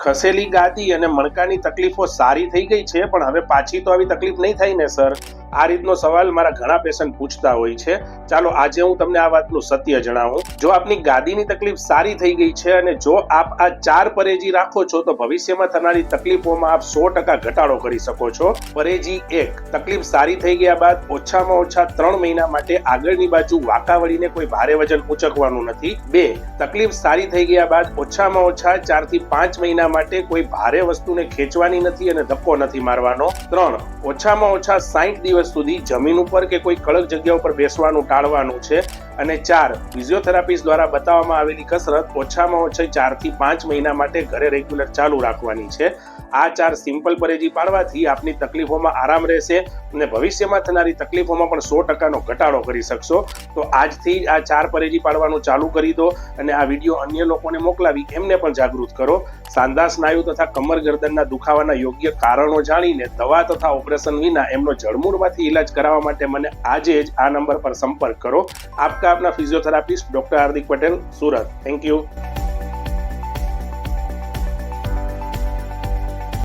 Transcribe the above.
ખસેલી ગાદી અને મણકાની તકલીફો સારી થઈ ગઈ છે, પણ હવે પાછી તો આવી તકલીફ નહીં થાય ને, સર? આ રીતનો સવાલ મારા ઘણા પેશન્ટ પૂછતા હોય છે. ચાલો આજે હું તમને આ વાતનું સત્ય જણાવું. જો આપની ગાદીની તકલીફ સારી થઈ ગઈ છે અને જો આપ આ ચાર પરેજી રાખો છો, તો ભવિષ્યમાં થનારી તકલીફોમાં આપ સો ટકા ઘટાડો કરી શકો છો. પરેજી એક, તકલીફ સારી થઈ ગયા બાદ ઓછામાં ઓછા ત્રણ મહિના માટે આગળની બાજુ વાંકા વળીને કોઈ ભારે વજન ઉચકવાનું નથી. બે, તકલીફ સારી થઈ ગયા બાદ ઓછામાં ઓછા ચારથી પાંચ મહિના માટે કોઈ ભારે વસ્તુને ખેંચવાની નથી અને ધક્કો નથી મારવાનો. ત્રણ, ઓછામાં ઓછા સાહીઠ દિવસ સુધી જમીન ઉપર કે કોઈ કડક જગ્યા ઉપર બેસવાનું, ટાળવાનું છે. અને ચાર ફિઝિયોથેરાપિસ્ટ દ્વારા બતાવવામાં આવેલી કસરત ઓછામાં ઓછી ચારથી પાંચ મહિના માટે ઘરે રેગ્યુલર ચાલુ રાખવાની છે. આ ચાર સિમ્પલ પરેજી પાડવાથી આપની તકલીફોમાં આરામ રહેશે અને ભવિષ્યમાં થનારી તકલીફોમાં પણ સો ટકાનો ઘટાડો કરી શકશો. તો આજથી આ ચાર પરેજી પાડવાનું ચાલુ કરી દો અને આ વીડિયો અન્ય લોકોને મોકલાવી, એમને પણ જાગૃત કરો. સાંધા સ્નાયુ તથા કમર ગરદનના દુખાવાના યોગ્ય કારણો જાણીને દવા તથા ઓપરેશન વિના એમનો જળમૂળમાંથી ઈલાજ કરાવવા માટે મને આજે જ આ નંબર પર સંપર્ક કરો. આપકા આપના physiotherapist doctor Hardik Patel, Surat. Thank you